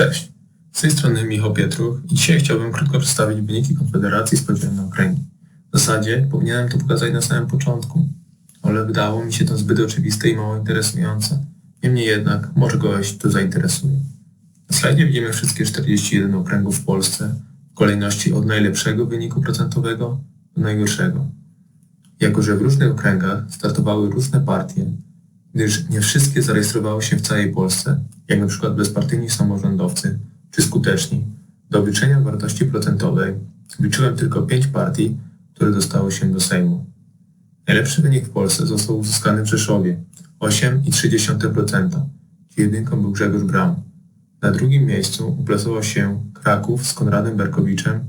Cześć, z tej strony Michał Pietruch i dzisiaj chciałbym krótko przedstawić wyniki Konfederacji z na okręgi. W zasadzie powinienem to pokazać na samym początku, ale wydało mi się to zbyt oczywiste i mało interesujące. Niemniej jednak może kogoś to zainteresuje. Na slajdzie widzimy wszystkie 41 okręgów w Polsce w kolejności od najlepszego wyniku procentowego do najgorszego. Jako, że w różnych okręgach startowały różne partie, gdyż nie wszystkie zarejestrowały się w całej Polsce, jak przykład bezpartyjni samorządowcy czy skuteczni, do obliczenia wartości procentowej liczyłem tylko 5 partii, które dostały się do Sejmu. Najlepszy wynik w Polsce został uzyskany w Rzeszowie 8,3%, gdzie jedynką był Grzegorz Braun. Na drugim miejscu uplasował się Kraków z Konradem Berkowiczem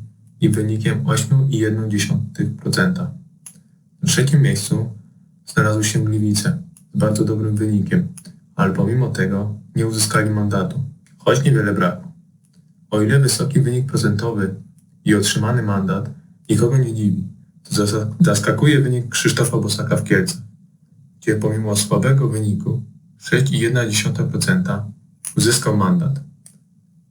i wynikiem 8,1%. Na trzecim miejscu znalazły się Gliwice z bardzo dobrym wynikiem, ale pomimo tego nie uzyskali mandatu, choć niewiele brakło. O ile wysoki wynik procentowy i otrzymany mandat nikogo nie dziwi, to zas- zaskakuje wynik Krzysztofa Bosaka w Kielcach, gdzie pomimo słabego wyniku 6,1% uzyskał mandat.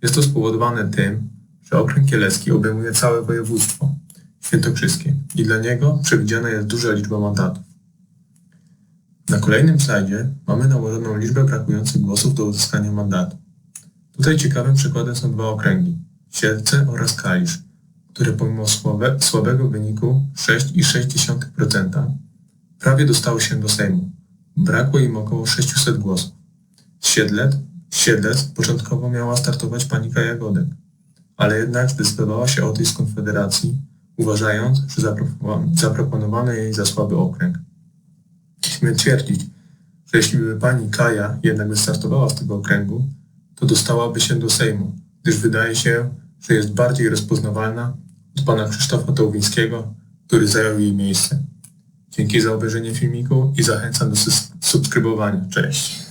Jest to spowodowane tym, że okręg kielecki obejmuje całe województwo świętokrzyskie i dla niego przewidziana jest duża liczba mandatów. Na kolejnym slajdzie mamy nałożoną liczbę brakujących głosów do uzyskania mandatu. Tutaj ciekawym przykładem są dwa okręgi, Siedlce oraz Kalisz, które pomimo słabe, słabego wyniku 6,6% prawie dostały się do Sejmu. Brakło im około 600 głosów. Siedlec, Siedlec początkowo miała startować pani Kaja Godek, ale jednak zdecydowała się odejść z Konfederacji, uważając, że zaproponowa- zaproponowano jej za słaby okręg. Śmiem twierdzić, że jeśli by pani Kaja jednak wystartowała z tego okręgu, to dostałaby się do Sejmu, gdyż wydaje się, że jest bardziej rozpoznawalna od pana Krzysztofa Tołwińskiego, który zajął jej miejsce. Dzięki za obejrzenie filmiku i zachęcam do subskrybowania. Cześć!